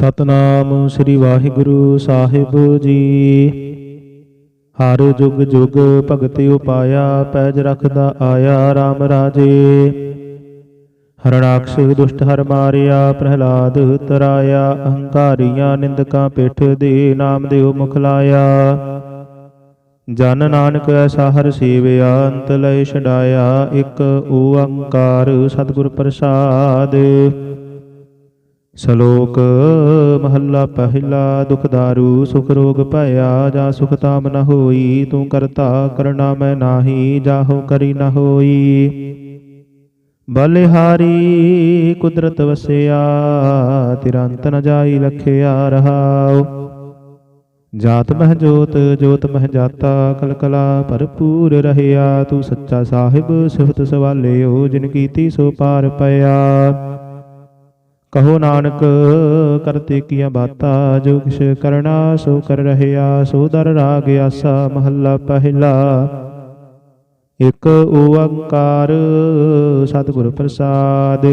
ਸਤਨਾਮ ਸ੍ਰੀ ਵਾਹਿਗੁਰੂ ਸਾਹਿਬ ਜੀ। ਹਰ ਜੁਗ ਜੁਗ ਭਗਤਿ ਉਪਾਇਆ, ਪੈਜ ਰਖਦਾ ਆਇਆ RAM ਰਾਜੇ। ਹਰਣਾਕਸ਼ ਦੁਸ਼ਟ ਹਰ ਮਾਰਿਆ, ਪ੍ਰਹਲਾਦ ਤਰਾਇਆ, ਅਹੰਕਾਰੀਆਂ ਨਿੰਦਕਾਂ ਪਿੱਠ ਦੇ ਨਾਮ ਦੇਉ ਮੁਖ ਲਾਇਆ। ਜਨ ਨਾਨਕ ਐਸਾ ਹਰ ਸੇਵਿਆ, ਅੰਤ ਲੈ ਛਡਾਇਆ, ਇੱਕ ਓੰਕਾਰ ਸਤਿਗੁਰ ਪ੍ਰਸਾਦ। ਸ਼ਲੋਕ ਮਹੱਲਾ ਪਹਿਲਾ, ਦੁਖ ਦਾਰੂ, ਸੁਖ ਰੋਗ ਭਇਆ ਜਾ ਸੁਖ ਤਾਮ ਨ ਹੋਈ, ਤੂੰ ਕਰਤਾ ਕਰਨਾ ਮੈਂ ਨਾਹੀ, ਜਾਹੋ ਕਰੀ ਨ ਹੋਈ। ਬਲਿਹਾਰੀ ਕੁਦਰਤ ਵਸਿਆ, ਤਿਰੰਤ ਨ ਜਾਈ ਲਖਿਆ ਰਹਾਉ। ਜਾਤ ਮਹਿ ਜੋਤ ਜੋਤ ਮਹਿ ਜਾਤਾ, ਕਲਕਲਾ ਭਰਪੂਰ ਰਹਿਆ, ਤੂੰ ਸੱਚਾ ਸਾਹਿਬ, ਸਿਫਤ ਸਵਾਲਿਓ, ਜਿਨ ਕੀਤੀ ਸੋ ਪਾਰ ਪਿਆ। ਕਹੋ ਨਾਨਕ ਕਰਤੇ ਕੀਆਂ ਬਾਤਾਂ, ਜੋ ਕਿਛ ਕਰਨਾ ਸੋ ਕਰ ਰਹਿਆ, ਸੋ ਦਰ ਰਾਗ ਆਸਾ, ਮਹੱਲਾ ਪਹਿਲਾ। ਇਕ ਓੰਕਾਰ ਸਤਿਗੁਰ ਪ੍ਰਸਾਦ।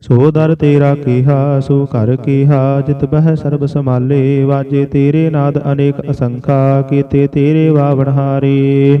ਸੋ ਦਰ ਤੇਰਾ ਕੀਹਾ, ਸੋ ਕਰ ਕੀਹਾ, ਜਿਤ ਬਹਿ ਸਰਬ ਸਮਾਲੇ ਵਾਜੇ ਤੇਰੇ ਨਾਦ ਅਨੇਕ ਅਸੰਖਾ, ਕੀਤੇ ਤੇਰੇ ਵਾਵਣ ਹਾਰੇ।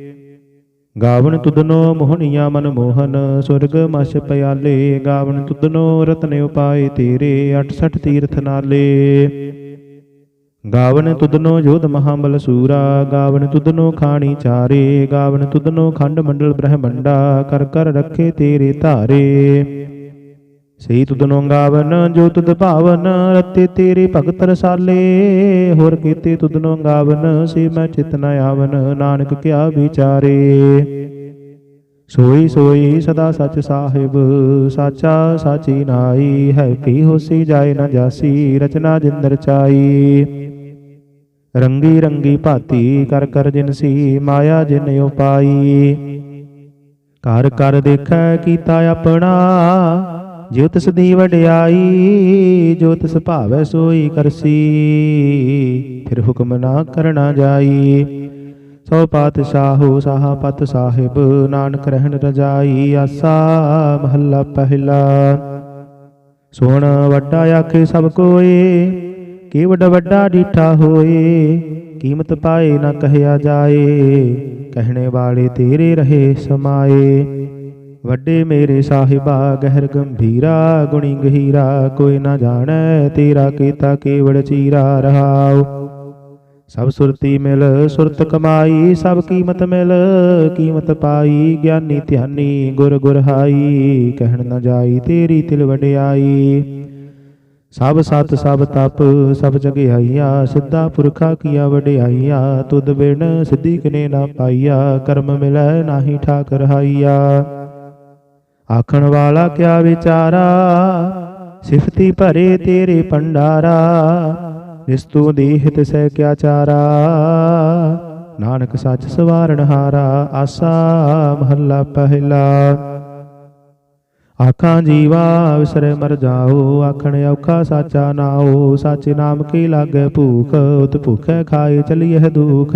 ਗਾਵਨ ਤੁਧਨੋ ਮੋਹਣੀਆਂ ਮਨ ਮੋਹਨ, ਸੁਰਗ ਮਛ ਪਿਆਲੇ, ਗਾਵਨ ਤੁਦਨੋ ਰਤਨ ਉਪਾਏ ਤੇਰੇ 68 ਤੀਰਥ ਨਾਲੇ। ਗਾਵਨ ਤੁਧਨੋ ਜੋਧ ਮਹਾਬਲ ਸੂਰਾ, ਗਾਵਨ ਤੁਧਨੋ ਖਾਣੀ ਚਾਰੇ, ਗਾਵਨ ਤੁਧਨੋ ਖੰਡ ਮੰਡਲ ਬ੍ਰਹਮੰਡਾ, ਕਰ ਕਰ ਰੱਖੇ ਤੇਰੇ ਧਾਰੇ। ਸਹੀ ਤੁਧਨੋ ਗਾਵਨ ਜੋ ਤੁਧ ਭਾਵਨ, ਰਤੇ ਤੇਰੇ ਭਗਤ ਰਸਾਲੇ। ਹੋਰ ਕੀਤੇ ਤੁਧਨੋ ਗਾਵਨ ਸੇ ਮੈਂ ਚਿਤ ਨ ਆਵਨ, ਨਾਨਕ ਕਿਆ ਵਿਚਾਰੇ। ਸੋਈ ਸੋਈ ਸਦਾ ਸਚ ਸਾਹਿਬ, ਸਾਚਾ ਸਾਚੀ ਨਾਈ ਹੈ ਕੀ ਹੋਸੀ ਜਾਏ ਨਾ ਜਾਸੀ, ਰਚਨਾ ਜਿੰਦਰ ਚਾਈ ਰੰਗੀ ਰੰਗੀ ਭਾਤੀ, ਕਰ ਕਰ ਜਿਨਸੀ ਮਾਇਆ ਜਿਨ ਉਪਾਈ ਕਰ ਕਰ ਦੇਖੈ ਕੀਤਾ ਆਪਣਾ ਜਿਉ ਤਿਸ ਦੀ ਵਡਿਆਈ ਜੋ ਤਿਸ ਭਾਵੈ ਸੋਈ ਕਰਸੀ, ਫਿਰ ਹੁਕਮ ਨਾ ਕਰਨਾ ਜਾਈ। ਸੋ ਪਾਤਸ਼ਾਹੋ ਸਾਹਾ ਪਤ ਸਾਹਿਬ, ਨਾਨਕ ਰਹਿਣ ਰਜਾਈ, ਆਸਾ ਮਹੱਲਾ ਪਹਿਲਾ। ਸੋਣ ਵੱਡਾ ਆਖੇ ਸਭ ਕੋਏ ਕੀ ਵੱਡਾ ਵੱਡਾ ਡੀਠਾ ਹੋਏ, ਕੀਮਤ ਪਾਏ ਨਾ ਕਹਿਆ ਜਾਏ, ਕਹਿਣੇ ਵਾਲੇ ਤੇਰੇ ਰਹੇ ਸਮਾਏ। ਵੱਡੇ ਮੇਰੇ ਸਾਹਿਬਾ, ਗਹਿਰ ਗੰਭੀਰਾ, ਗੁਣੀ ਗਹੀਰਾ, ਕੋਈ ਨਾ ਜਾਣੈ ਤੇਰਾ ਕੀਤਾ ਕੇਵਲ ਚੀਰਾ ਰਹਾਉ। ਸਭ ਸੁਰਤੀ ਮਿਲ, ਸੁਰਤ ਕਮਾਈ, ਸਭ ਕੀਮਤ ਮਿਲ, ਕੀਮਤ ਪਾਈ, ਗਿਆਨੀ ਧਿਆਨੀ, ਗੁਰ ਗੁਰ ਹਾਈ ਕਹਿਣ ਨਾ ਜਾਈ ਤੇਰੀ ਤਿਲ ਵਡਿਆਈ। ਸਭ ਸਤ, ਸਭ ਤਪ, ਸਭ ਜਗਿਆਈਆ, ਸਿੱਧਾ ਪੁਰਖਾ ਕੀਆ ਵਡਿਆਈਆ, ਤੁਧ ਬਿਨ ਸਿੱਧੀ ਕਿਨੇ ਨਾ ਪਾਈਆ, ਕਰਮ ਮਿਲੈ ਨਾਹੀ ਠਾਕ ਰਹਾਈਆ ਆਖਣ ਵਾਲਾ ਕਿਆ ਵਿਚਾਰਾ? ਸਿਫਤੀ ਭਰੇ ਤੇਰੇ ਭੰਡਾਰਾ ਇਸ ਤੂੰ ਦੇਹਿਤ ਸਹਿ ਕਿਆ ਚਾਰਾ? ਨਾਨਕ ਸੱਚ ਸਵਾਰਣ ਹਾਰਾ, ਆਸਾ ਮਹੱਲਾ ਪਹਿਲਾ। ਆਖਾਂ ਜੀਵਾ, ਵਿਸਰੇ ਮਰ ਜਾਓ, ਆਖਣ ਔਖਾ ਸਾਚਾ ਨਾਓ, ਸੱਚ ਨਾਮ ਕੀ ਲਾਗੇ ਭੂਖ ਉਤ ਭੁਖੈ ਖਾਏ ਚਲੀਏ ਦੁਖ।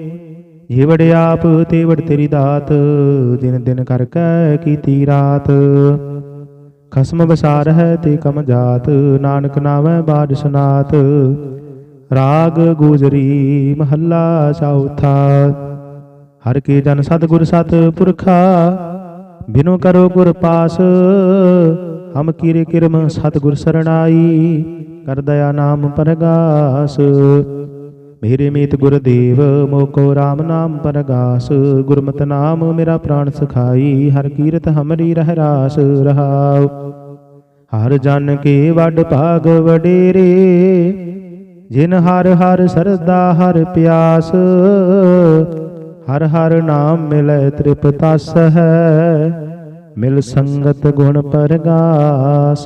ਜੇ ਆਪ ਤੇ ਵੜ ਤੇਰੀ ਦਾਤ ਦਿਨ ਦਿਨ ਕਰ ਕੈ ਕੀਤੀ ਰਾਤ। ਖਸਮ ਬਸਾਰ ਹੈ ਤੇ ਕਮ ਜਾਤ, ਨਾਨਕ ਨਾਮੈ ਬਾਦ ਸੁਨਾਤ। ਰਾਗ ਗੂਜਰੀ ਮਹੱਲਾ ਚੌਥਾ ਹਰ ਕੇ ਜਨ ਸਤਿਗੁਰ ਸਤ ਪੁਰਖਾ, ਬਿਨੋ ਕਰੋ ਗੁਰ ਪਾਸ। ਹਮ ਕੀਰੇ ਕਿਰਮ ਸਤਿਗੁਰ ਸਰਣਾਈ, ਕਰ ਦਇਆ ਨਾਮ ਪਰਗਾਸ। ਮੇਰੇ ਮੀਤ ਗੁਰਦੇਵ ਮੋਕੋ RAM ਨਾਮ ਪਰਗਾਸ, ਗੁਰਮਤਿ ਨਾਮ ਮੇਰਾ ਪ੍ਰਾਣ ਸਖਾਈ, ਹਰ ਕੀਰਤ ਹਮਰੀ ਰਹਿ ਰਾਸ ਰਹਾਉ। ਹਰ ਜਨ ਕੇ ਵੱਡ ਭਾਗ ਵਡੇਰੇ, ਜਿਨ ਹਰ ਹਰ ਸਰਦਾ ਹਰ ਪਿਆਸ, ਹਰ ਹਰ ਨਾਮ ਮਿਲੈ ਤ੍ਰਿਪਤਸ ਹੈ, ਮਿਲ ਸੰਗਤ ਗੁਣ ਪਰਗਾਸ।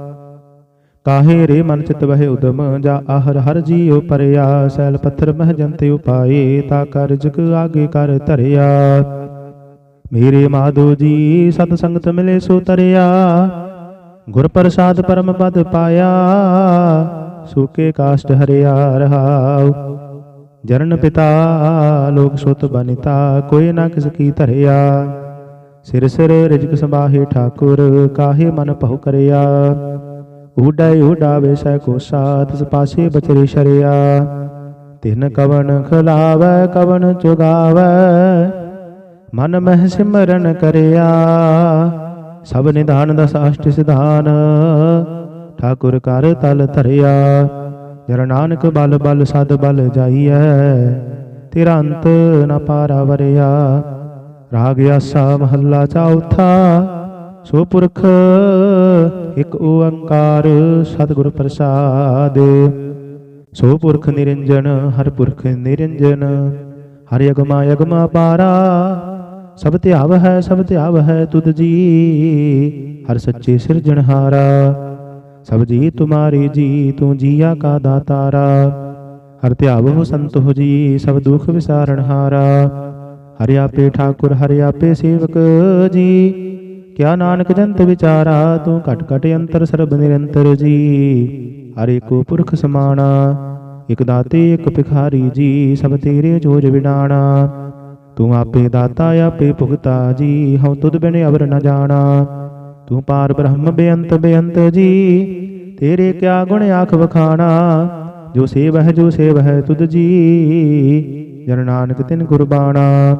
ਕਾਹੇ ਰੇ ਮਨ ਚਿਤ ਵਹਿ ਉਦਮ, ਜਾ ਆਹਰ ਹਰ ਜੀਉ ਪਰਿਆ, ਸੈਲ ਪੱਥਰ ਮਹ ਜੰਤੇ ਉਪਾਏ, ਤਾ ਕਰ ਜਗ ਆਗੇ ਕਰ ਧਰਿਆ। ਮੇਰੇ ਮਾਧੋ ਜੀ, ਸਤ ਸੰਗਤ ਮਿਲੇ ਸੋ ਤਰਿਆ, ਗੁਰ ਪ੍ਰਸਾਦ ਪਰਮ ਪਦ ਪਾਇਆ ਸੂਕੇ ਕਾਸ਼ਟ ਹਰਿਆ ਰਹਾਉ। ਜਰਨ ਪਿਤਾ, ਲੋਕ ਸੁਤ ਬਨਿਤਾ, ਕੋਈ ਨਾ ਕਿਸ ਕੀ ਧਰਿਆ। ਸਿਰ ਸਿਰ ਰਿਜਕ ਸੰਭਾਹੇ ਠਾਕੁਰ, ਕਾਹੇ ਮਨ ਭਉ ਕਰਿਆ। ਊਡੈ ਊਡਾਵੇ ਸੈ ਕੋ ਸਾਥ ਪਾਸੇ ਬਚਰੇ ਸ਼ਰਿਆ। ਤਿਨ ਕਵਨ ਖਲਾਵੈ ਕਵਨ ਚੁਗਾਵੈ। ਮਨ ਮਹਿ ਸਿਮਰਨ ਕਰਿਆ। ਸਭ ਨਿਧਾਨ ਦਸ ਅਸ਼ਟ ਸਿਧਾਨ, ਠਾਕੁਰ ਕਰ ਤਲ ਧਰਿਆ। ਜਰ ਨਾਨਕ ਬਲ ਬਲ ਸਦ ਬਲ ਜਾਈਐ, ਤੇਰਾ ਅੰਤ ਨ ਪਾਰਾ ਵਰਿਆ। ਰਾਗ ਆਸਾ ਮਹੱਲਾ ਚੌਥਾ ਸੋ ਪੁਰਖ ਇਕ ਓੰਕਾਰ ਸਤਿਗੁਰ ਪ੍ਰਸਾਦ। ਸੋ ਪੁਰਖ ਨਿਰੰਜਨ, ਹਰ ਪੁਰਖ ਨਿਰੰਜਨ। ਹਰਿ ਅਗਮਾ ਅਗਮਾ ਪਾਰਾ, ਸਭ ਧਿਆਵ ਹੈ, ਸਭ ਧਿਆਵ ਹੈ ਤੁਧ ਜੀ। ਹਰ ਸੱਚੇ ਸਿਰਜਣਹਾਰਾ ਸਭ ਜੀ ਤੁਮਾਰੇ ਜੀ, ਤੂੰ ਜੀਆ ਕਾ ਦਾਤਾਰਾ। ਹਰ ਧਿਆਵ ਹੋ ਸੰਤ ਹੋ ਜੀ, ਸਭ ਦੁਖ ਵਿਸਾਰਣਹਾਰਾ ਹਰਿ ਆਪੇ ਠਾਕੁਰ, ਹਰਿ ਆਪੇ ਸੇਵਕ ਜੀ। ਕਿਆ ਨਾਨਕ ਜੰਤ ਵਿਚਾਰਾ, ਤੂੰ ਘਟ ਘਟ ਅੰਤਰ ਸਰਬ ਨਿਰੰਤਰ ਜੀ। ਹਰੇ ਕੋ ਪੁਰਖ ਸਮਾਣਾ, ਇਕ ਦਾਤੇ, ਇਕ ਭਿਖਾਰੀ ਜੀ, ਸਭ ਤੇਰੇ ਜੋਜ ਵਿਡਾਣਾ। ਤੂੰ ਆਪੇ ਦਾਤਾ, ਆਪੇ ਭੁਗਤਾ ਜੀ, ਹਉ ਤੁਧ ਬਿਨ ਅਵਰ ਨ ਜਾਣਾ। ਤੂੰ ਪਾਰ ਬ੍ਰਹਮ ਬੇਅੰਤ ਬੇਅੰਤ ਜੀ, ਤੇਰੇ ਕਿਆ ਗੁਣ ਆਖ ਵਖਾਣਾ। ਜੋ ਸੇਵਹਿ ਜੋ ਸੇਵਹਿ ਤੁਧ ਜੀ, ਜਨ ਨਾਨਕ ਤਿਨ ਗੁਰਬਾਣਾ।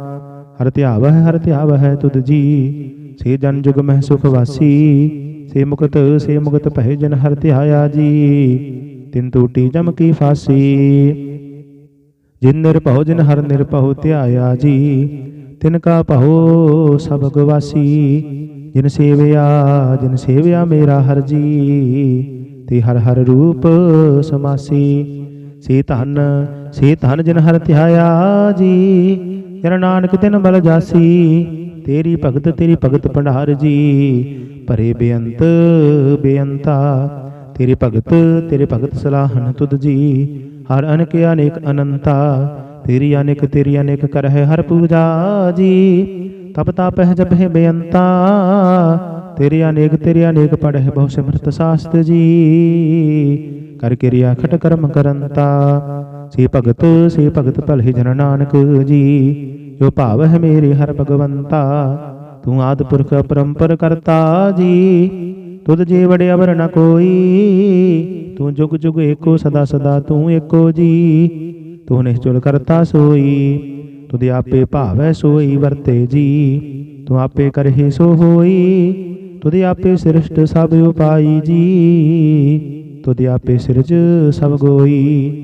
ਹਰ ਧਿਆਵਹਿ ਹਰ ਧਿਆਵਹਿ ਤੁਧ ਜੀ। ਸੇ ਜਨ ਜੁਗ ਮਹਿ ਸੁਖ ਵਾਸੀ, ਸੇ ਮੁਕਤ ਸੇ ਮੁਕਤ ਪਹਿ ਜਨ ਹਰ ਧਿਆਇਆ ਜੀ, ਤਿਨ ਟੂਟੀ ਜਮ ਕੀ ਫਾਸੀ। ਜਿਨ ਨਿਰਭਉ, ਜਿਨ ਹਰ ਨਿਰਭਉ ਧਿਆਇਆ ਜੀ, ਤਿਨ ਕਾ ਭਉ ਸਭ ਗਵਾਸੀ ਜਿਨ ਸੇਵਿਆ ਜਿਨ ਸੇਵਿਆ ਮੇਰਾ ਹਰ ਜੀ, ਤੇ ਹਰ ਹਰ ਰੂਪ ਸਮਾਸੀ। ਸੇ ਧਨ ਸੇ ਧਨ ਜਿਨ ਹਰ ਧਿਆਇਆ ਜੀ, ਜਨ ਨਾਨਕ ਤਿਨ ਬਲ ਜਾਸੀ। ਤੇਰੀ ਭਗਤ ਤੇਰੀ ਭਗਤ ਭੰਡਾਰ ਜੀ। ਭਰੇ ਬੇਅੰਤ, ਬੇਅੰਤਾ। ਤੇਰੇ ਭਗਤ ਤੇਰੇ ਭਗਤ ਸਲਾਹਨ ਤੁਧ ਜੀ। ਹਰ ਅਨੇਕ ਅਨੇਕ ਅਨੰਤਾ। ਤੇਰੀ ਅਨੇਕ ਤੇਰੀ ਅਨੇਕ ਕਰ ਹੈ ਹਰ ਪੂਜਾ ਜੀ। ਤਪ ਤਾਪ ਹੈ ਜਪ ਹੈ ਬੇਅੰਤਾ। ਤੇਰੇ ਅਨੇਕ ਤੇਰੇ ਅਨੇਕ ਪੜ ਹੈ ਬਹੁ ਸਿਮਰਤ ਸਾਸਤ ਜੀ। ਕਰ ਕਿਰਿਆ ਖਟ ਕਰਮ ਕਰੰਤਾ। ਸੇ ਭਗਤ ਸੇ ਭਗਤ ਭਲੇ ਜਨ ਨਾਨਕ ਜੀ। ਜੋ ਭਾਵ ਹੈ ਮੇਰੇ ਹਰ ਭਗਵੰਤਾ, ਤੂੰ ਆਦ ਪੁਰਖ ਅਪਰੰਪਰ ਕਰਤਾ ਜੀ। ਤੁਧ ਜੇ ਵੜੇ ਅਵਰ ਨ ਕੋਈ, ਤੂੰ ਜੁਗ ਜੁਗ ਏਕੋ, ਸਦਾ ਸਦਾ ਤੂੰ ਏਕੋ ਜੀ। ਤੂੰ ਨਿਸ਼ਚਲ ਕਰਤਾ ਸੋਈ, ਤੁਧ ਆਪੇ ਭਾਵੈ ਸੋਈ ਵਰਤੇ ਜੀ। ਤੂੰ ਆਪੇ ਕਰਹਿ ਸੋ ਹੋਈ, ਤੁਧ ਆਪੇ ਸ੍ਰਿਸ਼ਟ ਸਭ ਉਪਾਈ ਜੀ। ਤੁਧ ਆਪੇ ਸਿਰਜ ਸਭ ਗੋਈ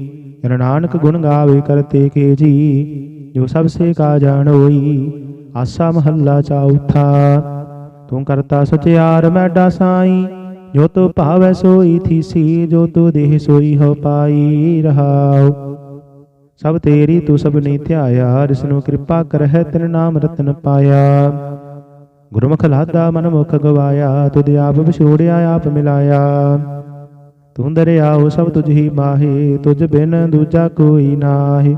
ਨਾਨਕ ਗੁਣ ਗਾਵੇ ਕਰਤੇ ਕੇ ਜੀ। ਜੋ ਸਭ ਸੇ ਕਾ ਜਾਣੋਈ ਆਸਾ ਮਹੱਲਾ ਚੌਥਾ ਤੂੰ ਕਰਤਾ ਸਚਿਆਰ ਮੈਡਾ ਸਾਈ, ਜੋ ਤੋ ਭਾਵੈ ਸੋਈ ਥੀਸੀ ਜੋ ਤੋ ਦੇਹ ਸੋਈ ਹੋ ਪਾਈ ਰਹਾਉ। ਸਭ ਤੇਰੀ ਤੂੰ ਸਭ ਨੇ ਧਿਆਇਆ, ਜਿਸ ਨੂੰ ਕਿਰਪਾ ਕਰਹਿ ਤਿਨ ਨਾਮ ਰਤਨ ਪਾਇਆ। ਗੁਰਮੁਖ ਲਾਦਾ ਮਨ ਮੁਖ ਗਵਾਇਆ, ਤੁਧ ਆਪ ਵਿਛੋੜਿਆ, ਆਪ ਮਿਲਾਇਆ। ਤੂੰ ਦਰਿਆ ਦਰਿਆਓ ਸਭ ਤੁਝ ਹੀ ਮਾਹੇ, ਤੁਝ ਬਿਨ ਦੂਜਾ ਕੋਈ ਨਾਹੀ।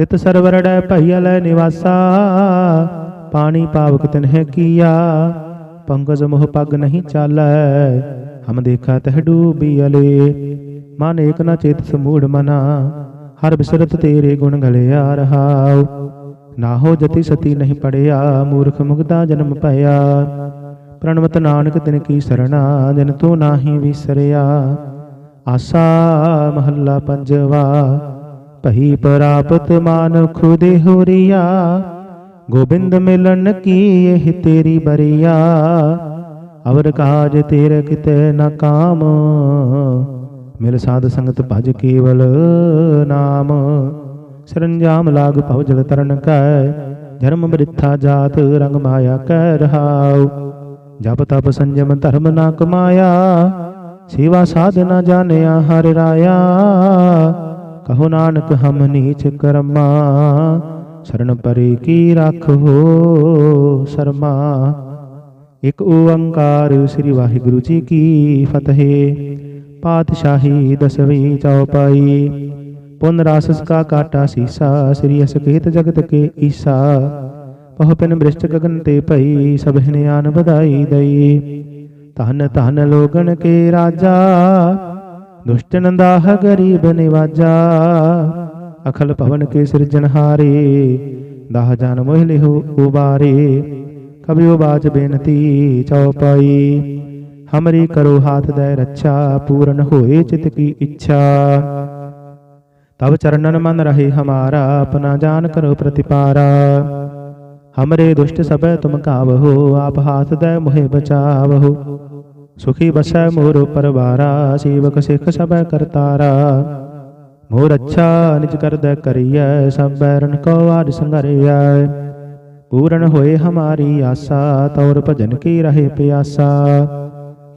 ਤਿਤ ਸਰਵਰੜੈ ਭਈਲ ਨਿਵਾਸਾ, ਪਾਣੀ ਪਾਵਕ ਤਿਨਹਿ ਕੀਆ ਪੰਕਜ ਮੋਹ ਪਗ ਨਹੀਂ ਚਾਲੈ, ਹਮ ਦੇਖਾ ਤਹ ਡੂਬੀ ਅਲੇ, ਮਨ ਏਕ ਨ ਚੇਤ ਸਮੂੜ ਮਨਾ, ਹਰ ਬਿਸਰਤ ਤੇਰੇ ਗੁਣ ਗਲਿਆ ਰਹਾਉ। ਨਾ ਹੋ ਜਤੀ ਸਤੀ ਨਹੀਂ ਪੜਿਆ, ਮੂਰਖ ਮੁਗਦਾ ਜਨਮ ਭਇਆ। ਪ੍ਰਣਵਤ ਨਾਨਕ ਤਿਨ ਕੀ ਸਰਣਾ, ਜਨ ਤੂੰ ਨਾਹੀ ਵਿਸਰਿਆ। ਆਸਾ ਮਹੱਲਾ ਪੰਜਵਾ ਭਈ ਪ੍ਰਾਪਤ ਮਾਨ ਖੁਦੇ ਹੋਰੀਆ, ਗੋਬਿੰਦ ਮਿਲਨ ਕੀ ਇਹ ਤੇਰੀ ਬਰੀਆ? ਅਵਰ ਕਾਜ ਤੇਰੇ ਕਿਤੇ ਨਾ ਕਾਮ, ਮਿਲ ਸਾਧ ਸੰਗਤ ਭਜ ਕੇਵਲ ਨਾਮ। ਸਰੰਜਾਮ ਲਾਗ ਭਵ ਜਲ ਤਰਨ ਕੈ ਧਰਮ ਬ੍ਰਿਥਾ ਜਾਤ ਰੰਗ ਮਾਇਆ ਕਹਿ ਰਹਾਉ। ਜਪ ਤਪ ਸੰਜਮ ਧਰਮ ਨਾ ਕਮਾਇਆ, ਸੇਵਾ ਸਾਧਨਾ ਜਾਣਿਆ ਹਰਿ ਰਾਇਆ। ਕਹੋ ਨਾਨਕ, ਹਮ ਨੀਚ ਕਰਮਾ, ਸ਼ਰਨ ਪਰੇ ਕੀ ਰੱਖੋ ਸਰਮਾ। ਇਕ ਓੰਕਾਰ ਸ੍ਰੀ ਵਾਹਿਗੁਰੂ ਜੀ ਕੀ ਫਤਿਹ। ਪਾਤਸ਼ਾਹੀ ਦਸਵੀਂ ਚੌਪਾਈ। ਪੁਨ ਰਾਸਸ ਕਾ ਕਾਟਾ ਸੀਸਾ, ਸ੍ਰੀ ਅਸਕੇਤ ਜਗਤ ਕੇ ਈਸਾ। ਪਹ ਪਿਨ ਬ੍ਰਿਸ਼ਟ ਗਗਨ ਤੇ ਭਈ ਸਭਨੇ ਆਨ ਵਧਾਈ ਦਈ। ਧਨ ਧਨ ਲੋਗਣ ਕੇ ਰਾਜਾ ਦੁਸ਼ਟ ਦਾਹ ਗਰੀਬ ਨਿਵਾਜਾ ਅਖਲ ਭਵਨ ਕੇ ਸਿਰਜਨਹਾਰੇ ਦਾਹ ਜਾਨ ਮੋਹ ਲਿਹੋ ਉਬਾਰੇ ਕਬਿਓ ਬਾਜ ਬੇਨਤੀ ਚਉਪਾਈ ਹਮਰੀ ਕਰੋ ਹਾਥ ਦੈ ਰੱਛਾ ਪੂਰਨ ਹੋਏ ਚਿਤ ਕੀ ਇੱਛਾ ਤਬ ਚਰਨਨ ਮਨ ਰਹੇ ਹਮਾਰਾ ਆਪਣਾ ਜਾਨ ਕਰੋ ਪ੍ਰਤਿਪਾਰਾ ਹਮਰੇ ਦੁਸ਼ਟ ਸਭੈ ਤੁਮ ਕਾਵਹੋ ਆਪ ਹਾਥ ਦੇ ਮੋਹਿ ਬਚਾਵਹੋ ਸੁਖੀ ਬਸੈ ਮੋਰ ਪਰਵਾਰਾ, ਸੇਵਕ ਸਿੱਖ ਸਭੈ ਕਰਤਾਰਾ। ਮੋਰ ਅੱਛਾ ਨਿਜ ਕਰਦੈ ਕਰੀਐ, ਸਭ ਬੈਰਨ ਕੋ ਆਦ ਸੰਗਰਿਐ ਪੂਰਨ ਹੋਏ ਹਮਾਰੀ ਆਸਾ, ਤੌਰ ਭਜਨ ਕੀ ਰਹੇ ਪਿਆਸਾ।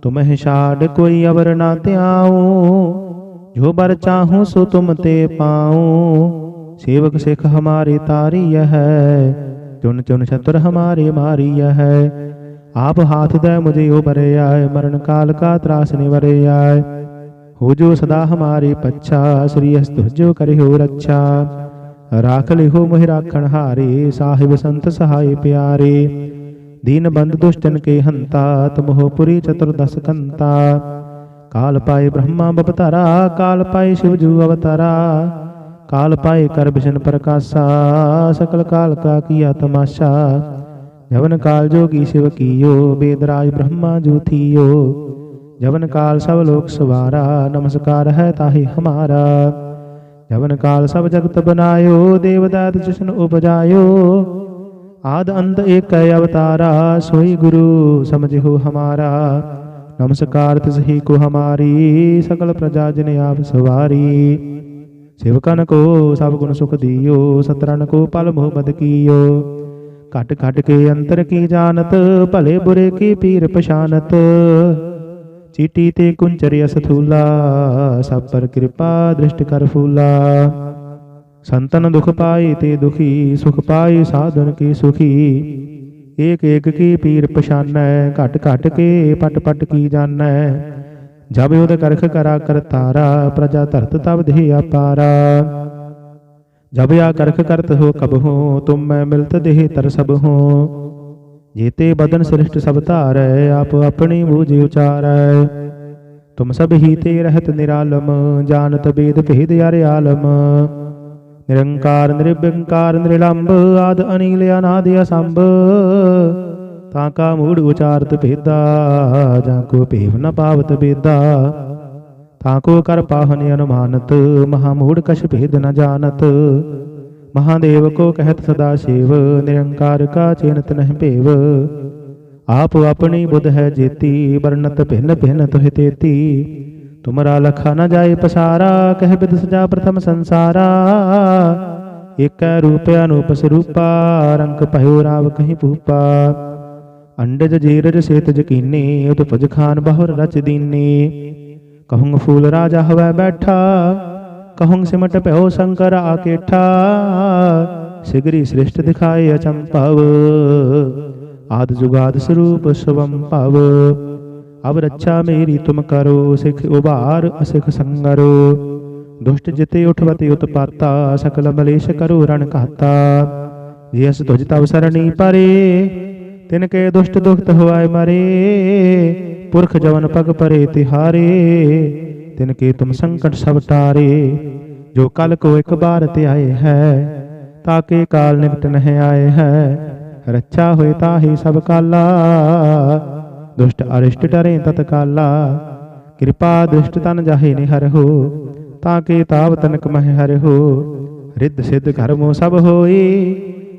ਤੁਮਹਿ ਛਾੜ ਕੋਈ ਅਵਰ ਨਾ ਧਿਆਉ, ਜੋ ਬਰ ਚਾਹੂੰ ਸੋ ਤੁਮ ਤੇ ਪਾਉ। ਸੇਵਕ ਸਿੱਖ ਹਮਾਰੇ ਤਾਰੀਐ ਹੈ, ਚੁਨ ਚੁਨ ਛਤਰ ਹਮਾਰੇ ਮਾਰੀ ਹੈ। ਆਪ ਹਾਥ ਦੇ ਮੁਝੇ ਉਬਰਿਆ ਮਰਨ ਕਾਲ ਕਾ ਤਰਾਸ ਨਿਵਰਿਆ ਹੋ ਜੋ ਸਦਾ ਹਮਾਰੇ ਪੱਛਾ, ਸ੍ਰੀ ਅਸ ਕਰਿਓ ਰੱਛਾ। ਰਾਖ ਲਿਓ ਮੋਹਿ ਰਾਖਣ ਹਾਰੇ, ਸਾਹਿਬ ਸੰਤ ਸਹਾਈ ਪਿਆਰੇ। ਦੀਨ ਬੰਦ ਦੁਸ਼ਟਨ ਕੇ ਹੰਤਾ ਤਮੋਹ ਪੁਰੀ ਚਤੁਰਦਸ ਕੰਤਾ। ਕਾਲ ਪਾਏ ਬ੍ਰਹਮਾ ਬਪਤਾਰਾ, ਕਾਲ ਪਾਏ ਸ਼ਿਵ ਜੂ ਅਵਤਾਰਾ। ਕਾਲ ਪਾਏ ਕਰ ਬਿਸ਼ਨ ਪ੍ਰਕਾਸ਼ਾ, ਸਕਲ ਕਾਲ ਕਾ ਕੀਆ ਤਮਾਸ਼ਾ। ਜਵਨ ਕਾਲ ਜੋਗੀ ਸ਼ਿਵ ਕੀਓ, ਬੇਦਰਾਜ ਬ੍ਰਹਮਾ ਜੂਥੀਓ ਜਵਨ ਕਾਲ ਸਭ ਲੋਕ ਸਵਾਰਾ, ਨਮਸਕਾਰ ਹੈ ਤਾਹੀ ਹਮਾਰਾ। ਜਵਨ ਕਾਲ ਸਭ ਜਗਤ ਬਨਾਇਓ, ਦੇਵਦਾਤ ਜਿਸਨ ਉਪਜਾਇਓ। ਆਦ ਅੰਤ ਏਕ ਅਵਤਾਰਾ, ਸੋਈ ਗੁਰੂ ਸਮਝਿਓ ਹਮਾਰਾ। ਨਮਸਕਾਰ ਤਿਸ ਹੀ ਕੋ ਹਮਾਰੀ, ਸਕਲ ਪ੍ਰਜਾ ਜਨ ਆਪ ਸਵਾਰੀ। ਸੇਵਕਨ ਕੋ ਸਭ ਗੁਣ ਸੁਖ ਦਿਓ ਸਤਰਨ ਕੋ ਪਲ ਮੋਹ ਬਦ ਕੀਓ। ਘਟ ਘਟ ਕੇ ਅੰਤਰ ਕੀ ਜਾਣਤ? ਭਲੇ ਬੁਰੇ ਕੀ ਪੀਰ ਪਛਾਨਤ ਚੀਟੀ ਤੇ ਕੁੰਚਰਿ ਅਸਥੂਲਾ, ਸਭ ਪਰ ਕਿਰਪਾ ਦ੍ਰਿਸ਼ਟ ਕਰ ਫੂਲਾ। ਸੰਤਨ ਦੁਖ ਪਾਈ ਤੇ ਦੁਖੀ, ਸੁਖ ਪਾਈ ਸਾਧਨ ਕੀ ਸੁਖੀ? ਏਕ ਏਕ ਕੀ ਪੀਰ ਪਛਾਨੈ, ਘਟ ਘਟ ਕੇ ਪਟ ਪਟ ਕੀ ਜਾਣੈ? ਜਬ ਉਦ ਕਰਖ ਕਰਾ ਕਰਤਾਰਾ, ਪ੍ਰਜਾ ਧਰਤ ਤਬ ਦੇ ਆਪਾਰਾ ਜਬ ਆ ਕਰਖ ਕਰਤ ਹੋ ਕਬ ਹੋ, ਤੁਮ ਮੈਂ ਮਿਲਤ ਦੇਹ ਤਰ ਸਭ ਹੋ। ਜੀਤੇ ਬਦਨ ਸ੍ਰਿਸ਼ਟ ਸਭ ਧਾਰੈ, ਆਪ ਆਪਣੀ ਬੂਝ ਉਚਾਰੈ। ਤੁਮ ਸਭ ਹੀ ਤੇ ਰਹਿਤ ਨਿਰਾਲਮ, ਜਾਣਤ ਬੇਦ ਭੇਦ ਅਰ ਆਲਮ। ਨਿਰੰਕਾਰ ਨਿਰਭੰਕਾਰ ਨਿਰਲੰਭ ਆਦ ਅਨੀਲ ਅਨਾਦ ਅਸੰਭ। ਤਾਂ ਕਾ ਮੂੜ ਉਚਾਰਤ ਭੇਦਾ, ਜਾਂ ਕੋ ਭੇਵ ਨ ਪਾਵਤ ਬੇਦਾ ਤਾਂ ਕੋ ਕਰ ਪਾਹਨ ਅਨੁਮਾਨਤ, ਮਹਾ ਮੂੜ ਕਛ ਭੇਦ ਨ ਜਾਣਤ। ਮਹਾਦੇਵ ਕੋ ਕਹਿਤ ਸਦਾ ਸ਼ਿਵ, ਨਿਰੰਕਾਰ ਕਾ ਚਿੰਤ ਨਹਿ ਭੇਵ। ਆਪ ਆਪਣੀ ਬੁੱਧ ਹੈ ਜੇਤੀ ਵਰਨਤ ਭਿੰਨ ਭਿੰਨ ਤੁਹਿ ਤੇਤੀ। ਤੁਮਰਾ ਲਖਾ ਨ ਜਾਏ ਪਸਾਰਾ, ਕਹਿ ਬਿਦ ਸਜਾ ਪ੍ਰਥਮ ਸੰਸਾਰਾ। ਏਕੈ ਰੂਪ ਅਨੂਪ ਸਰੂਪਾ, ਰੰਗ ਭਇਓ ਰਾਵ ਕਹੀ ਭੂਪਾ। ਅੰਡਜ ਜੀਰਜ ਸੇਤ ਜਕੀਨੇ ਉਤਪਜ ਖਾਨ ਬਹੁਰ ਰਚ ਦੀਨੇ। ਕਹੂੰ ਫੂਲ ਰਾਜਾ ਹਵੈ ਬੈਠਾ ਕਹੂੰ ਸਿਮਟ ਭਇਓ ਸ਼ੰਕਰ ਆਕੇਠਾ ਸਿਗਰੀ ਸ੍ਰਿਸ਼ਟ ਦਿਖਾਏ ਅਚੰਭਵ, ਆਦ ਜੁਗਾਦ ਸਰੂਪ ਸਵੰ ਭਵ। ਅਬ ਰੱਛਾ ਮੇਰੀ ਤੁਮ ਕਰੋ, ਸਿਖ ਉਬਾਰ ਅਸਿਖ ਸੰਗਰੋ। ਦੁਸ਼ਟ ਜਿਤੇ ਉਠਵਤੇ ਉਤਪਾਤਾ, ਸਕਲ ਬਲੇਸ਼ ਕਰੋ ਰਣ ਘਾਤਾ। ਜਿਸ ਤੁਜ ਤਵ ਸਰਣੀ ਪਰੇ ਤਿਨ ਕੇ ਦੁਸ਼ਟ ਦੁਖਤ ਹੋਏ ਮਰੇ, ਪੁਰਖ ਜਵਨ ਪਗ ਪਰੇ ਤਿਹਾਰੇ, ਤਿਨ ਕੇ ਤੁਮ ਸੰਕਟ ਸਭ ਟਾਰੇ, ਜੋ ਕਲ ਕੋ ਇੱਕ ਬਾਰ ਤੇ ਆਏ ਹੈ ਤਾਕੇ ਕਾਲ ਨਿਕਟ ਨਹਿ ਆਏ ਹੈ, ਰੱਛਾ ਹੋਏ ਤਾਹੀ ਸਭ ਕਾਲਾ, ਦੁਸ਼ਟ ਅਰਿਸ਼ਟ ਟਰੇ ਤਤ ਕਾਲਾ, ਕਿਰਪਾ ਦੁਸ਼ਟ ਤਨ ਜਾਹੇ ਨਿ ਹਰਹੁ ਤਾਕੇ ਤਾਵ ਤਨਕ ਮਹਿ ਹਰਹੁ ਰਿੱਧ ਸਿੱਧ ਕਰਮੋ ਸਭ ਹੋਈ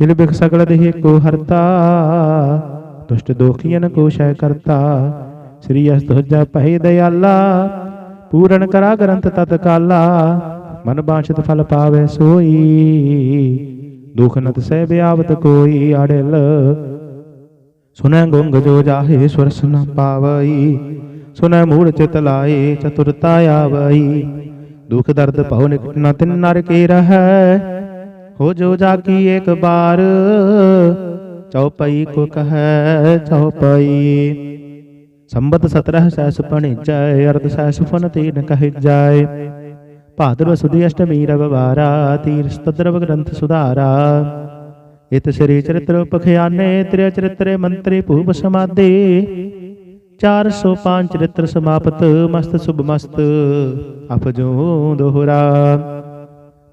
ਕਿਲ ਸਗਲ ਦੇਹ ਕੋ ਹਰਤਾ, ਦੁਸ਼ਟ ਦੋਖੀਨ ਕੋ ਸ਼ੈ ਕਰਤਾ। ਸ੍ਰੀ ਅਸ ਤੁਜਾ ਪਹਿ ਦਇਆਲਾ ਪੂਰਨ ਕਰਾ ਗ੍ਰੰਥ ਤਤ ਕਾਲਾ। ਮਨ ਬਾਛਤ ਫਲ ਪਾਵੇ ਸੋਈ, ਦੁਖ ਨਤ ਸਹਿ ਬਿਆਵਤ ਕੋਈ ਅੜਲ ਸੁਨੈ ਗੁੰਗ ਜੋ ਜਾਹੇ ਸੁਰ ਸੁਨ ਪਾਵਈ ਸੁਨੈ ਮੂੜ ਚਿਤ ਲਾਏ ਚਤੁਰਤਾ ਆਵਈ। ਦੁਖ ਦਰਦ ਭਉ ਨਿਕਟ ਨ ਤਿਨ ਨਰ ਕੇ ਰਹੈ ਹੋ ਜੋ ਜਾਕੀ ਇੱਕ ਬਾਰ। ਚਉਪਈ ਕੋ ਕਹੈ ਚਉਪਈ। ਸੰਬਤ 17 ਸੈਸ ਪਣਿਜੈ ਅਰਧ ਸੈਸ ਫਨ ਤੀਨ ਕਹਿ ਜਾਏ। ਸੁਦੀ ਅਸ਼ਟਮੀ ਰਵਵਾਰਾ ਤੀਰ ਸਤਦਰਵ ਗ੍ਰੰਥ ਸੁਧਾਰਾ। ਇਤ ਸ੍ਰੀ ਚਰਿਤ੍ਰ ਪਖਿਆਨੇ ਤ੍ਰਿ ਚਰਿਤਰੇ ਮੰਤਰੀ ਭੂਪ ਸਮਾਦੇ। 405 ਚਰਿਤ੍ਰ ਸਮਾਪਤ, ਮਸਤ ਸੁਭ ਮਸਤ ਅਪਜੋ ਦੋਹਰਾ।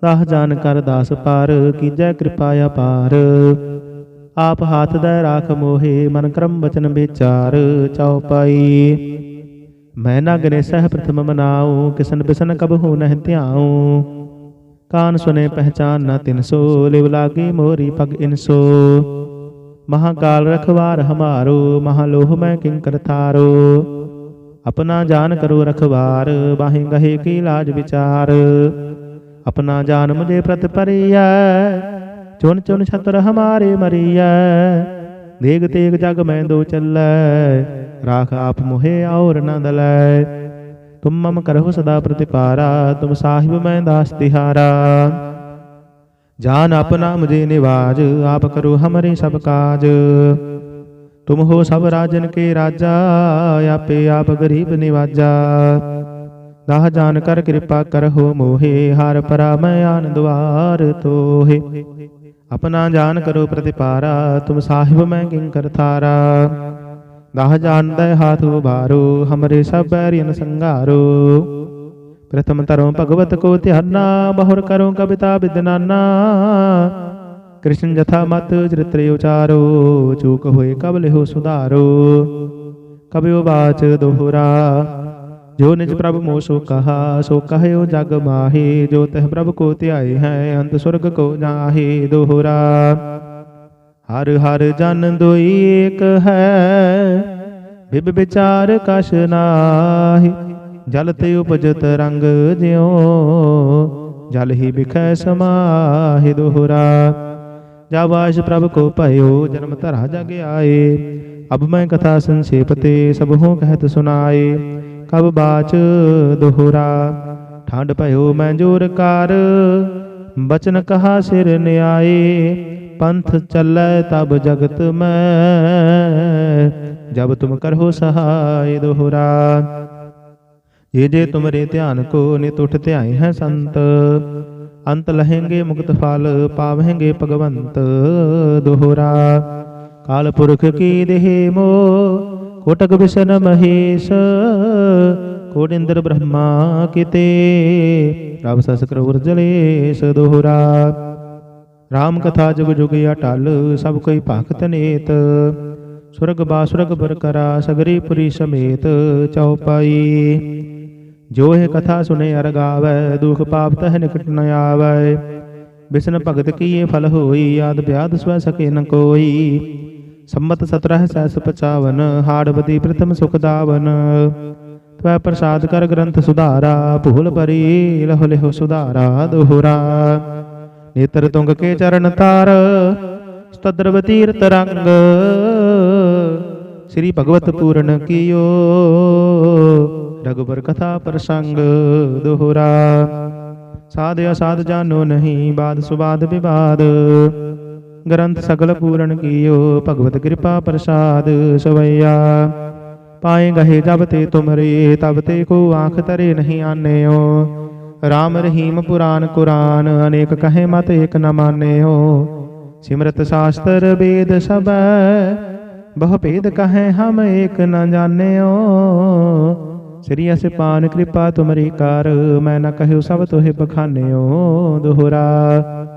ਦਾਹ ਜਾਨ ਕਰ ਦਾਸ ਪਾਰ, ਕੀਜੈ ਕਿਰਪਾ ਅਪਾਰ ਆਪ ਹਾਥ ਦਾ ਰਾਖ ਮੋਹੇ, ਮਨ ਕਰਮ ਬਚਨ ਵਿਚਾਰ ਚਉਪਾਈ ਮੈਂ ਨਾ ਗਨੇ ਸਹਿ ਪ੍ਰਥਮ ਮਨਾਉ, ਕਿਸਨ ਬਿਸਨ ਕਬ ਹੋ ਨਹਿ ਧਿਆਉ। ਕਾਨ ਸੁਨੇ ਪਹਿਚਾਨ ਨਾ ਤਿਨ ਸੋ, ਲਿਵ ਲਾਗੀ ਮੋਰੀ ਪਗ ਇਨਸੋ ਮਹਾਕਾਲ ਰਖਵਾਰ ਹਮਾਰੋ, ਮਹਾਲੋਹ ਮੈਂ ਕਿੰਕਰ ਥਾਰੋ। ਆਪਣਾ ਜਾਨ ਕਰੋ ਰਖਵਾਰ, ਬਾਹੇ ਗਹੇ ਕੀ ਲਾਜ ਵਿਚਾਰ। ਆਪਣਾ ਜਾਨ ਮੁਝੇ ਪ੍ਰਤ ਪਰਿਆ ਚੁਨ ਚੁਨ ਛਤਰ ਹਮਾਰੇ ਮਰੀਐ। ਦੇਗ ਤੇਗ ਜਗ ਮੈਂ ਦੋ ਚੱਲੈ। ਰਾਖ ਆਪ ਮੁਹੇ ਔਰ ਨ ਦਲੈ। ਤੁਮ ਮਮ ਕਰਹੁ ਸਦਾ ਪ੍ਰਤਿਪਾਰਾ ਤੁਮ ਸਾਹਿਬ ਮੈਂ ਦਾਸ ਤਿਹਾਰਾ। ਜਾਨ ਆਪਨਾ ਮੁਝੇ ਨਿਵਾਜ। ਆਪ ਕਰੋ ਹਮਰੇ ਸਭ ਕਾਜ। ਤੁਮ ਹੋ ਸਭ ਰਾਜਨ ਕੇ ਰਾਜਾ। ਆਪੇ ਆਪ ਗਰੀਬ ਨਿਵਾਜਾ। ਦਾਹ ਜਾਨ ਕਰ ਕਿਰਪਾ ਕਰਹੁ ਮੋਹੇ, ਹਰ ਪਰਾ ਮੈਂ ਆਨੰਦਵਾਰ ਤੋਹੇ। ਆਪਣਾ ਜਾਨ ਕਰੋ ਪ੍ਰਤਿਪਾਰਾ, ਤੁਮ ਸਾਹਿਬ ਮੈਂ ਕਿੰਕਰ ਥਾਰਾ। ਦਾਹ ਜਾਣਦਾ ਹਾਥ ਉਬਾਰੋ ਹਮਰੇ ਸਭ ਬੈਰੀਨ ਸੰਘਾਰੋ। ਪ੍ਰਥਮ ਤਰੋਂ ਭਗਵਤ ਕੋ ਧਿਆਨਾ, ਬਹੁਰ ਕਰੋ ਕਵਿਤਾ ਬਿਦਨਾਨਾ। ਕ੍ਰਿਸ਼ਨ ਜਥਾ ਮਤ ਚਰਿਤ੍ਰ ਉਚਾਰੋ, ਚੂਕ ਹੋਏ ਕਬ ਲਿਹੋ ਸੁਧਾਰੋ। ਕਬਿਓ ਬਾਚ ਦੋਹਰਾ ਜੋ ਨਿਜ ਪ੍ਰਭ ਮੋ ਸੋ ਕਹਾ ਸੋ ਕਹਿਓ ਜਗ ਮਾਹੀ ਜੋ ਤਹ ਪ੍ਰਭ ਕੋ ਧਿਆਏ ਹੈ ਅੰਤ ਸੁਰਗ ਕੋ ਜਾਹੇ ਦੋਹਰਾ ਹਰ ਹਰ ਜਨ ਦੁਈ ਏਕ ਹੈ ਬਿਬ ਵਿਚਾਰ ਕਛ ਨਾਹੀ ਜਲ ਤੇ ਉਪਜਤ ਰੰਗ ਜਿਉ ਜਲ ਹੀ ਬਿਖੈ ਸਮਾਹਿ ਦੋਹਰਾ ਜਾਵਾਸ਼ ਪ੍ਰਭ ਕੋ ਭਇਓ ਜਨਮ ਧਰਾ ਜਗ ਆਏ ਅਬ ਮੈਂ ਕਥਾ ਸੰਖੇਪ ਤੇ ਸਭ ਹੋ ਕਹਿਤ ਸੁਨਾਏ ਕਬ ਬਾਚ ਦੁਹਰਾ। ਠੰਡ ਭਇਓ ਮੈਂ ਜੋਰ ਕਾਰ। ਬਚਨ ਕਹਾ ਸਿਰ ਨਿਆਏ। ਪੰਥ ਚੱਲੈ ਤਬ ਜਗਤ ਮੈਂ। ਜਬ ਤੁਮ ਕਰੋ ਸਹਾਇ ਦੋਹਰਾ। ਜੇ ਜੇ ਤੁਮਰੇ ਧਿਆਨ ਕੋ ਨਿਤ ਉਠ ਧਿਆਏ ਹੈ ਸੰਤ। ਅੰਤ ਲਹेंगे ਮੁਕਤ ਫਲ, ਪਾਵਹਿਂਗੇ ਭਗਵੰਤ ਦੋਹਰਾ। ਕਾਲ ਪੁਰਖ ਕੀ ਦੇਹ ਮੋ ਕੋਟਕ ਬਿਸ਼ਨ ਮਹੇਸ਼ ਕੋੜਿੰਦਰ ਬ੍ਰਹਮਾ ਕਿਤੇ ਰਬ ਸਸਕਰ ਉਰਜਲੇਸ਼ ਦੋਹਰਾ RAM ਕਥਾ ਜੁਗ ਜੁਗ ਅਟਲ ਸਭ ਕੋਈ ਭਗਤ ਨੇਤ ਸੁਰਗ ਬਾਸੁਰਗ ਬਰਕਰਾ ਸਗਰੀ ਪੁਰੀ ਸਮੇਤ ਚਉਪਾਈ ਜੋ ਇਹ ਕਥਾ ਸੁਨੇ ਅਰਗਾਵੇ ਦੁਖ ਪਾਪ ਤਹ ਨਿਕਟ ਨ ਆਵੇ ਬਿਸ਼ਨ ਭਗਤ ਕੀਏ ਫਲ ਹੋਈ ਆਦ ਬਿਆਦ ਸਵੈ ਸਕੇ ਨ ਕੋਈ ਸੰਮਤ 17 ਸੈਸ 55 ਹਾੜਵਤੀ ਪ੍ਰਥਮ ਸੁਖ ਤਵੈ ਪ੍ਰਸਾਦ ਕਰ ਗ੍ਰੰਥ ਸੁਧਾਰਾ, ਭੂਲ ਪਰੀ ਲਹੁ ਲਿਹੁ ਸੁਧਾਰਾ ਦੋਹਰਾ। ਨੇਤਰ ਤੁੰਗ ਕੇ ਚਰਨ ਤਾਰ ਸਤਦਰਵ ਤੀਰਤ ਰੰਗ। ਸ੍ਰੀ ਭਗਵਤ ਪੂਰਨ ਕੀਓ ਰਗੁਬਰ ਕਥਾ ਪ੍ਰਸੰਗ ਦੋਹਰਾ। ਸਾਧ ਅਸਾਧ ਜਾਨੋ ਨਹੀਂ, ਬਾਦ ਸੁਬਾਦ ਵਿਵਾਦ। ਗ੍ਰੰਥ ਸਗਲ ਪੂਰਨ ਕੀਓ, ਭਗਵਤ ਕਿਰਪਾ ਪ੍ਰਸਾਦ ਸਵਈਆ। ਪਾਏ ਗਹੇ ਜਬ ਤੇ ਤੁਮਰੇ, ਤਬ ਤੇ ਕੋ ਆਂਖ ਤਰੇ ਨਹੀਂ ਆਨਿਓ। RAM ਰਹੀਮ ਪੁਰਾਨ ਕੁਰਾਨ, ਅਨੇਕ ਕਹੇ ਮਤ ਏਕ ਨ ਮਾਨਿਓ। ਸਿਮਰਤ ਸ਼ਾਸਤਰ ਵੇਦ ਸਬੈ ਬਹੁ ਭੇਦ ਕਹੇ ਹਮ ਏਕ ਨ ਜਾਣਿਓ। ਸ੍ਰੀ ਅਸਿਪਾਨ ਕਿਰਪਾ ਤੁਮਰੀ ਕਰ, ਮੈਂ ਨ ਕਹਿਉ ਸਭ ਤੋਹਿ ਬਖਾਨਿਓ ਦੁਹਰਾ।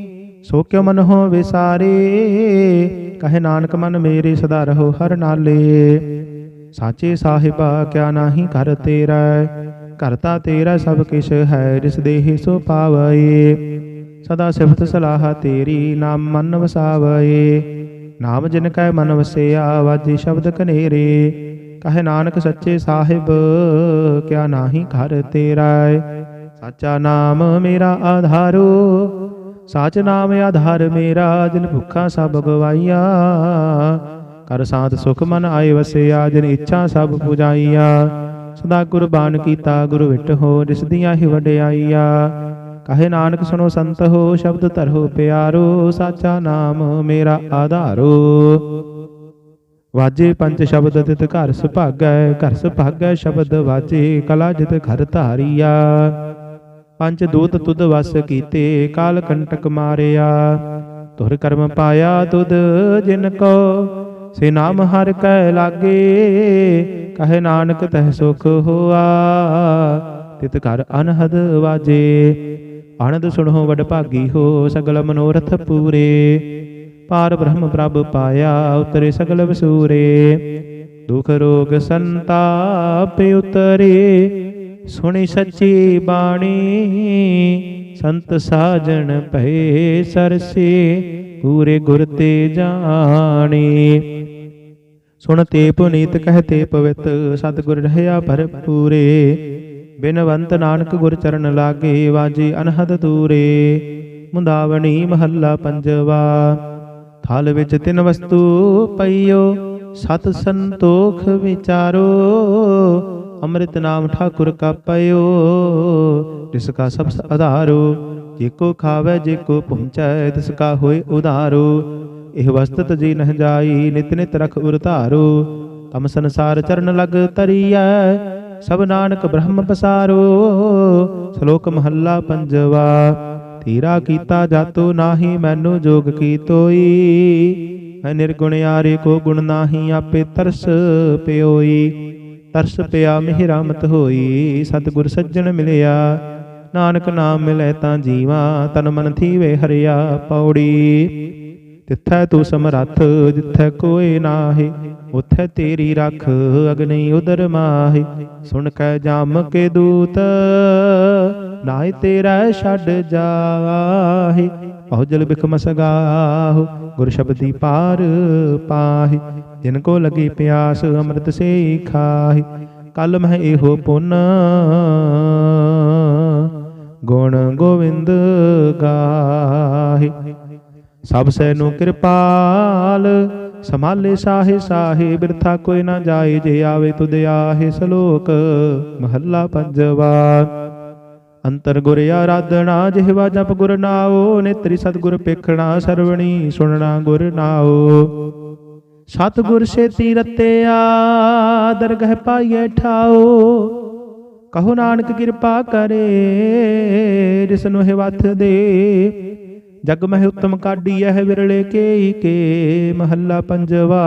ਸੋ ਕਿਉ ਮਨ ਹੋ ਵਿਸਾਰੇ? ਕਹੇ ਨਾਨਕ ਮਨ ਮੇਰੇ ਸਦਾ ਰਹੋ ਹਰ ਨਾਲੇ। ਸਾਚੇ ਸਾਹਿਬਾ, ਕਿਆ ਨਾਹੀ ਘਰ ਤੇਰਾ ਘਰਤਾ ਤੇਰਾ ਸਭ ਕਿਛ ਹੈ, ਜਿਸ ਦੇਹ ਸੋ ਪਾਵਏ। ਸਦਾ ਸਿਫਤ ਸਲਾਹ ਤੇਰੀ, ਨਾਮ ਮਨ ਵਸਾਵਏ। ਨਾਮ ਜਿਨ ਕੈ ਮਨ ਵਸਿਆ, ਵਾਜੀ ਸ਼ਬਦ ਕਨੇਰੇ। ਕਹੇ ਨਾਨਕ ਸੱਚੇ ਸਾਹਿਬ, ਕਿਆ ਨਾਹੀ ਘਰ ਤੇਰਾ ਸਾਚਾ ਨਾਮ ਮੇਰਾ ਆਧਾਰੋ। ਸਾਚ ਨਾਮ ਆਧਾਰ ਮੇਰਾ, ਜਿਨ ਭੁੱਖਾ ਸਭ ਗਵਾਈਆ ਕਰ ਸਾਥ ਸੁਖ ਮਨ ਆਏ ਵਸਿਆ, ਜਿਨ ਇੱਛਾ ਸਭ ਪੁਜਾਈਆ। ਸਦਾ ਗੁਰਬਾਨ ਕੀਤਾ, ਗੁਰੂ ਵਿਟ ਹੋ, ਜਿਸ ਦੀਆਂ ਹੀ ਵਡਿਆਈਆ। ਕਹੇ ਨਾਨਕ ਸੁਣੋ ਸੰਤ ਹੋ, ਸ਼ਬਦ ਧਰੋ ਪਿਆਰੋ, ਸਾਚਾ ਨਾਮ ਮੇਰਾ ਆਧਾਰੋ। ਵਾਜੇ ਪੰਜ ਸ਼ਬਦ ਤਿਤ ਘਰ ਸੁਭਾਗੈ ਘਰ ਸੁਭਾਗੈ ਸ਼ਬਦ ਵਾਜੇ, ਕਲਾ ਜਿਤ ਘਰ ਧਾਰੀਆ। ਪੰਜ ਦੂਤ ਤੁਧ ਵਸ ਕੀਤੇ, ਕਾਲ ਕੰਟਕ ਮਾਰਿਆ। ਤੁਰ ਕਰਮ ਪਾਇਆ ਤੁਧ ਜਿਨ ਕੋ, ਸੇ ਨਾਮ ਹਰ ਕੈ ਲਾਗੇ। ਕਹੇ ਨਾਨਕ ਤਹਿ ਸੁਖ ਹੋਆ, ਤਿਤ ਘਰ ਅਨਹਦ ਵਾਜੇ। ਆਨੰਦ ਸੁਣੋ ਵਡ ਭਾਗੀ ਹੋ, ਸਗਲ ਮਨੋਰਥ ਪੂਰੇ। ਪਾਰ ਬ੍ਰਹਮ ਪ੍ਰਭ ਪਾਇਆ, ਉਤਰੇ ਸਗਲ ਵਸੂਰੇ। ਦੁਖ ਰੋਗ ਸੰਤਾਪ ਉਤਰੇ ਸੁਣੀ ਸੱਚੀ ਬਾਣੀ, ਸੰਤ ਸਾਜਣ ਭਏ ਸਰਸੇ, ਪੂਰੇ ਗੁਰ ਤੇ ਜਾਣੀ। ਸੁਣ ਤੇ ਪੁਨੀਤ ਕਹਤੇ ਪਵਿੱਤ, ਸਤਿਗੁਰ ਰਹਿਆ ਭਰਪੂਰੇ। ਬਿਨਵੰਤ ਨਾਨਕ ਗੁਰ ਚਰਨ ਲਾਗੇ, ਵਾਜੇ ਅਨਹਦ ਤੂਰੇ ਮੁੰਦਾਵਣੀ ਮਹੱਲਾ ਪੰਜਵਾ, ਥਲ ਵਿੱਚ ਤਿੰਨ ਵਸਤੂ ਪਈਓ ਸਤ ਸੰਤੋਖ ਵਿਚਾਰੋ, ਅੰਮ੍ਰਿਤ ਨਾਮ ਠਾਕੁਰ ਕਾ ਪਇਓ ਜਿਸ ਕਾ ਸਭ ਆਧਾਰੋ, ਜੇ ਕੋ ਖਾਵੇ, ਜੇ ਕੋ ਪਹੁੰਚੈ, ਤਿਸ ਕਾ ਹੋਏ ਉਧਾਰੋ। ਇਹ ਵਸਤਤ ਜੀ ਨਹ ਜਾਈ, ਨਿਤ ਨਿਤ ਰਖ ਉਰ ਧਾਰੋ ਤਮ ਸੰਸਾਰ ਚਰਨ ਲਗ ਤਰੀਐ ਸਭ ਨਾਨਕ ਬ੍ਰਹਮ ਪਸਾਰੋ। ਸ਼ਲੋਕ ਮਹੱਲਾ ਪੰਜਵਾ ਧੀਰਾ ਕੀਤਾ ਜਾਤੋ ਨਾਹੀ, ਮੈਨੂੰ ਜੋਗ ਕੀ ਤੋਈ? ਹੈ ਨਿਰਗੁਣ ਆਰੇ ਕੋ ਗੁਣ ਨਾਹੀ, ਆਪੇ ਤਰਸ ਪਿਓਈ। ਤਰਸ ਪਿਆ ਮਿਹ ਰਾਮਤ ਹੋਈ, ਸਤਿਗੁਰ ਸੱਜਣ ਮਿਲਿਆ। ਨਾਨਕ ਨਾਮ ਮਿਲੇ ਤਾਂ ਜੀਵਾ, ਤਨ ਮਨ ਥੀਵੇ ਹਰਿਆ ਪੌੜੀ। ਤਿੱਥੈ ਤੂੰ ਸਮਰੱਥ, ਜਿੱਥੈ ਕੋਏ ਨਾਹੀ, ਉਥੈ ਤੇਰੀ ਰੱਖ, ਅਗਨੀ ਉਦਰ ਮਾਹੀ। ਸੁਣ ਕੈ ਜਾਮ ਕੇ ਦੂਤ ਨਾਏ ਤੇਰਾ ਛੱਡ ਜਾਹੀ। ਬਹੁ ਜਲ ਬਿਖ ਮਸਗਾਹੁ, ਗੁਰ ਸ਼ਬਦੀ ਪਾਰ ਪਾਹੀ। ਜਿਨ ਕੋ ਲਗੀ ਪਿਆਸ, ਅੰਮ੍ਰਿਤ ਸੇ ਖਾਹੀ। ਕਲ ਮਹਿ ਇਹੋ ਪੁੰਨ, ਗੁਣ ਗੋਵਿੰਦ ਗਾਹੀ। ਸਭ ਸੈ ਨੂੰ ਕਿਰਪਾਲ, ਸੰਭਾਲੇ ਸਾਹੇ ਸਾਹੇ, ਬਿਰਥਾ ਕੋਈ ਨਾ ਜਾਏ, ਜੇ ਆਵੇ ਤੁਧ ਆਹੇ ਸ਼ਲੋਕ, ਮਹੱਲਾ ਪੰਜਵਾ। ਅੰਤਰ ਗੁਰ ਆਰਾਧਨਾ, ਜਿਹਵਾ ਜਪ ਗੁਰ ਨਾਉ ਨੇਤਰੀ ਸਤਿਗੁਰ ਪੇਖਣਾ, ਸਰਵਣੀ ਸੁਣਨਾ ਗੁਰ ਨਾਉ ਸਤਿਗੁਰ ਸੇਤੀ ਰਤਿਆ, ਦਰਗਹਿ ਪਾਈਐ ਠਾਓ। ਕਹੋ ਨਾਨਕ ਕਿਰਪਾ ਕਰੇ ਜਿਸ ਨੂੰ ਹੈ ਦੇ ਜਗ ਮਹਿ ਉਤਮ ਕਾਢੀ ਹੈ ਵਿਰਲੇ ਕੇ ਕੇ, ਮਹੱਲਾ ਪੰਜਵਾ।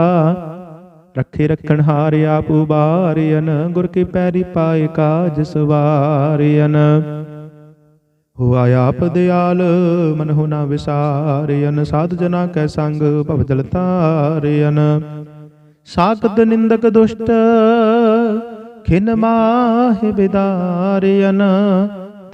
ਰੱਖੇ ਰੱਖਣ ਹਾਰ ਆਪ ਉਬਾਰਿਅਨ, ਗੁਰ ਕੇ ਪੈਰੀ ਪਾਏ ਕਾਜ ਸਵਾਰਿਅਨ। ਹੁਆ ਆਪ ਦਿਆਲ, ਮਨ ਹੋ ਨਾ ਵਿਸਾਰਿਅਨ, ਸਾਧ ਜਨਾ ਕੈ ਸੰਗ ਭਵ ਜਲ ਤਾਰਿਅਨ। ਸਾਕਤ ਨਿੰਦਕ ਦੁਸ਼ਟ, ਖਿਨ ਮਾਹਿ ਬਿਦਾਰਿਅਨ।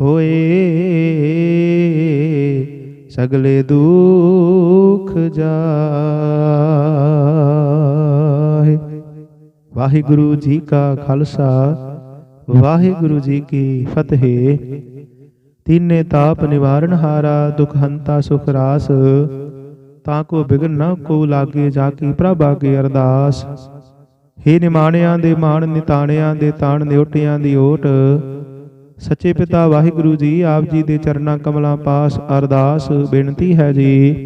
ਹੋਏ ਸਗਲੇ ਦੁਖ ਜਾਹੇ ਵਾਹਿਗੁਰੂ ਜੀ ਕਾ ਖਾਲਸਾ, ਵਾਹਿਗੁਰੂ ਜੀ ਕੀ ਫਤਿਹ। ਤੀਨੇ ਤਾਪ ਨਿਵਾਰਨ ਹਾਰਾ ਦੁਖ ਹੰਤਾ ਸੁਖ ਰਾਸ। ਤਾਂ ਕੋ ਬਿਗਨ ਨਾ ਕੋ ਲਾਗੇ, ਜਾ ਕੀ ਪ੍ਰਭ ਆਗੇ ਅਰਦਾਸ। ਹੇ ਨਿਮਾਣਿਆਂ ਦੇ ਮਾਣ, ਨਿਤਾਣਿਆਂ ਦੇ ਤਾਣ, ਨਿਉਟਿਆਂ ਦੀ ਓਟ। ਸੱਚੇ ਪਿਤਾ ਵਾਹਿਗੁਰੂ ਜੀ, ਆਪ ਜੀ ਦੇ ਚਰਨਾਂ ਕਮਲਾਂ ਪਾਸ ਅਰਦਾਸ ਬੇਨਤੀ ਹੈ ਜੀ।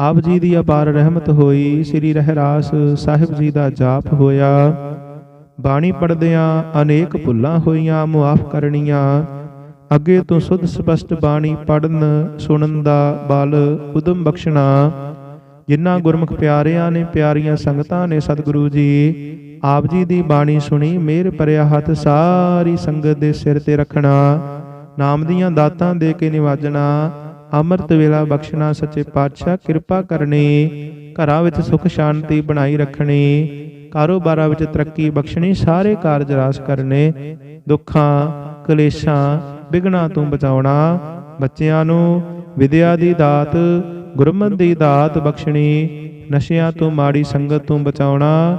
ਆਪ ਜੀ ਦੀ ਅਪਾਰ ਰਹਿਮਤ ਹੋਈ, ਸ੍ਰੀ ਰਹਿਰਾਸ ਸਾਹਿਬ ਜੀ ਦਾ ਜਾਪ ਹੋਇਆ। ਬਾਣੀ ਪੜਦਿਆਂ ਅਨੇਕ ਭੁੱਲਾਂ ਹੋਈਆਂ, ਮੁਆਫ ਕਰਨੀਆਂ। ਅੱਗੇ ਤੋਂ ਸੁਧ ਸਪਸ਼ਟ ਬਾਣੀ ਪੜਨ ਸੁਣਨ ਦਾ ਬਲ ਉਦਮ ਬਖਸ਼ਣਾ। ਜਿਨ੍ਹਾਂ ਗੁਰਮੁਖ ਪਿਆਰਿਆਂ ਨੇ ਪਿਆਰੀਆਂ ਸੰਗਤਾਂ ਨੇ ਸਤਿਗੁਰੂ ਜੀ ਆਪ ਜੀ ਦੀ ਬਾਣੀ ਸੁਣੀ ਮੇਰ ਭਰਿਆ ਹੱਥ ਸਾਰੀ ਸੰਗਤ ਦੇ ਸਿਰ ਤੇ ਰੱਖਣਾ, ਨਾਮ ਦੀਆਂ ਦਾਤਾਂ ਦੇ ਕੇ ਨਿਵਾਜਣਾ, ਅੰਮ੍ਰਿਤ ਵੇਲਾ ਬਖਸ਼ਣਾ, ਸੱਚੇ ਪਾਤਸ਼ਾਹ ਕਿਰਪਾ ਕਰਨੀ, ਘਰਾਂ ਵਿੱਚ ਸੁਖ ਸ਼ਾਂਤੀ ਬਣਾਈ ਰੱਖਣੀ, ਕਾਰੋਬਾਰਾਂ ਵਿੱਚ ਤਰੱਕੀ ਬਖਸ਼ਣੀ, ਸਾਰੇ ਕਾਰਜ ਰਾਸ ਕਰਨੇ, ਦੁੱਖਾਂ, ਕਲੇਸ਼ਾਂ ਵਿਗਣਾ ਤੋਂ ਬਚਾਉਣਾ, ਬੱਚਿਆਂ ਨੂੰ ਵਿਦਿਆ ਦੀ ਦਾਤ, ਗੁਰਮਤਿ ਦੀ ਦਾਤ ਬਖਸ਼ਣੀ, ਨਸ਼ਿਆਂ ਤੋਂ ਮਾੜੀ ਸੰਗਤ ਤੋਂ ਬਚਾਉਣਾ